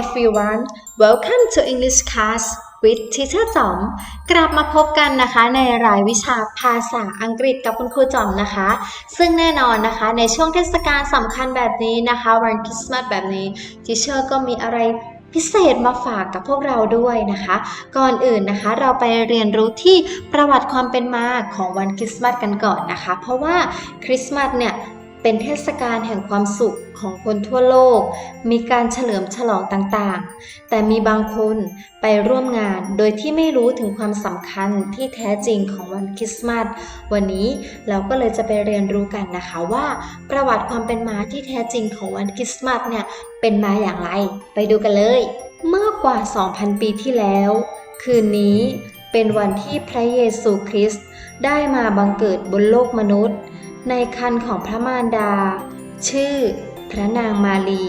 everyone welcome to English class with Teacher จอมกลับมาพบกันนะคะในรายวิชาภาษาอังกฤษกับคุณครูจอมนะคะ ซึ่งแน่นอนนะคะในช่วงเทศกาลสำคัญแบบนี้นะคะ วันคริสต์มาสแบบนี้ Teacher ก็มีอะไรพิเศษมาฝากกับพวกเราด้วยนะคะ ก่อนอื่นนะคะเราไปเรียนรู้ที่ประวัติความเป็นมาของวันคริสต์มาสกันก่อนนะคะ เพราะว่าคริสต์มาสเนี่ย เป็นเทศกาลแห่งความสุขของคนทั่วโลก มีการเฉลิมฉลองต่างๆ แต่มีบางคนไปร่วมงานโดยที่ไม่รู้ถึงความสำคัญที่แท้จริงของวันคริสต์มาส วันนี้เราก็เลยจะไปเรียนรู้กันนะคะว่า ประวัติความเป็นมาที่แท้จริงของวันคริสต์มาสเนี่ยเป็นมาอย่างไร ไปดูกันเลย เมื่อกว่า 2,000 ปีที่แล้ว คืนนี้เป็นวันที่พระเยซูคริสต์ได้มาบังเกิดบนโลกมนุษย์ ในคันของพระมารดา ชื่อ พระนางมารี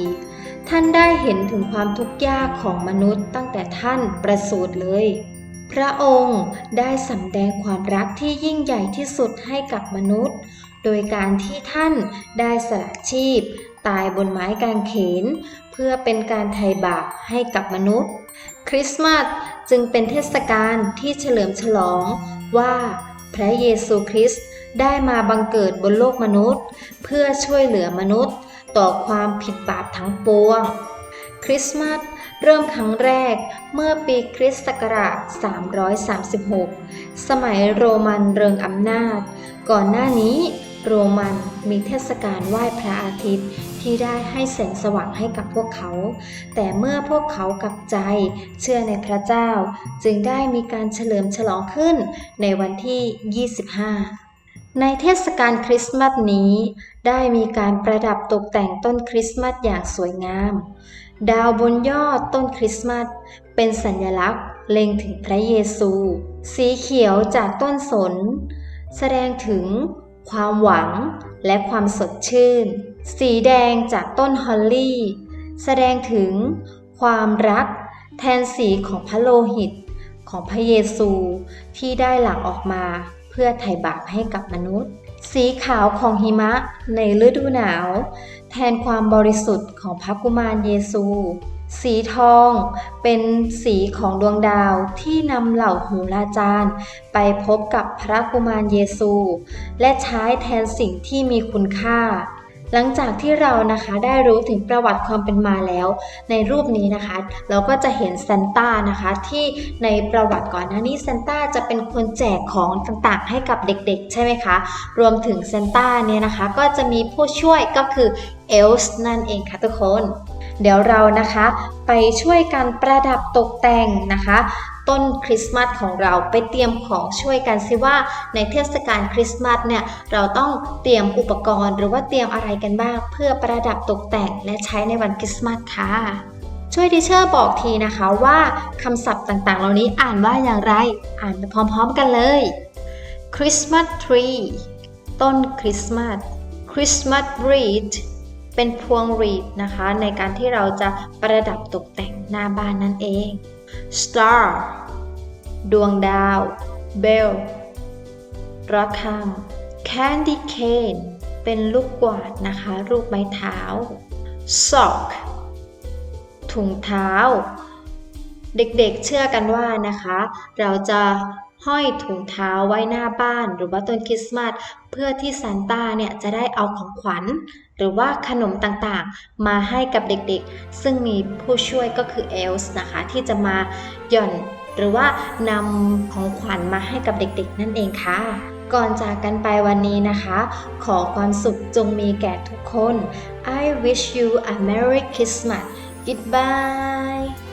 ท่านได้เห็นถึงความทุกข์ยากของมนุษย์ตั้งแต่ท่านประสูติเลย พระองค์ได้สำแดงความรักที่ยิ่งใหญ่ที่สุดให้กับมนุษย์ โดยการที่ท่านได้สละชีพ ตายบนไม้กางเขน เพื่อเป็นการไถ่บาปให้กับมนุษย์ คริสต์มาสจึงเป็นเทศกาลที่เฉลิมฉลองว่า พระเยซูคริสต์ได้มาบังเกิดบนโลกมนุษย์ เพื่อช่วยเหลือมนุษย์ต่อความผิดบาปทั้งปวง คริสต์มาสเริ่มครั้งแรกเมื่อปีคริสต์ศักราช 336 สมัยโรมันเริงอำนาจ ก่อนหน้านี้โรมันมีเทศกาลไหว้พระอาทิตย์ ที่ได้ให้แสงสว่างให้กับพวกเขา แต่เมื่อพวกเขากลับใจเชื่อในพระเจ้า จึงได้มีการเฉลิมฉลองขึ้นในวันที่ 25ในเทศกาลคริสต์มาสนี้ ได้มีการประดับตกแต่งต้นคริสต์มาสอย่างสวยงาม ดาวบนยอดต้นคริสต์มาสเป็นสัญลักษณ์เล็งถึงพระเยซู สีเขียวจากต้นสน แสดงถึง ความหวัง และความสดชื่น สีแดงจากต้นฮอลลี่ แสดงถึงความรัก แทนสีของพระโลหิต ของพระเยซูที่ได้หลั่งออกมาเพื่อไถ่บาปให้กับมนุษย์ สีขาวของหิมะในฤดูหนาว แทนความบริสุทธิ์ของพระกุมารเยซู สีทองเป็นสีของดวงดาวที่นำเหล่าหูราจารย์ ไปพบกับพระกุมารเยซู และใช้แทนสิ่งที่มีคุณค่า หลังจากที่เรานะคะได้รู้ถึงประวัติความเป็นมาแล้ว ในรูปนี้นะคะ เราก็จะเห็นซานต้านะคะที่ในประวัติก่อนหน้านี้ซานต้าจะเป็นคนแจกของต่างๆ ให้กับเด็กๆ ใช่ไหมคะ รวมถึงซานต้าเนี่ยนะคะก็จะมีผู้ช่วยก็คือเอลส์นั่นเองค่ะทุกคน เดี๋ยวเรานะคะไปช่วยกันประดับตกแต่งนะคะ ต้นคริสต์มาสของเราไปเตรียมของช่วยกันสิว่าในเทศกาลคริสต์มาสเนี่ยเราต้องเตรียมอุปกรณ์ หรือว่าเตรียมอะไรกันบ้างเพื่อประดับตกแต่งและใช้ในวันคริสต์มาสค่ะช่วยดิเชอร์บอกทีนะคะว่าคำศัพท์ต่างๆ เหล่านี้อ่านว่าอย่างไร อ่านไปพร้อมๆกันเลย Christmas tree ต้นคริสต์มาส Christmas wreath เป็นพวงหรีดนะคะ ในการที่เราจะประดับตกแต่งหน้าบ้านนั่นเอง Star ดวงดาว Bell ระฆัง Candy cane เป็นลูกกวาดนะคะ รูปไม้เท้า Sock ถุงเท้า เด็กๆเชื่อกันว่านะคะ เราจะ ห้อยถุงเท้าไว้หน้าบ้าน หรือว่าต้นคริสต์มาสเพื่อที่ซานต้าเนี่ยจะได้เอาของขวัญ หรือว่าขนมต่างๆ มาให้กับเด็กๆ ซึ่งมีผู้ช่วยก็คือเอลส์นะคะ ที่จะมาหย่อน หรือว่านำของขวัญมาให้กับเด็กๆ นั่นเองค่ะก่อนจากกันไปวันนี้นะคะ ขอความสุขจงมีแก่ทุกคน I wish you a Merry Christmas Goodbye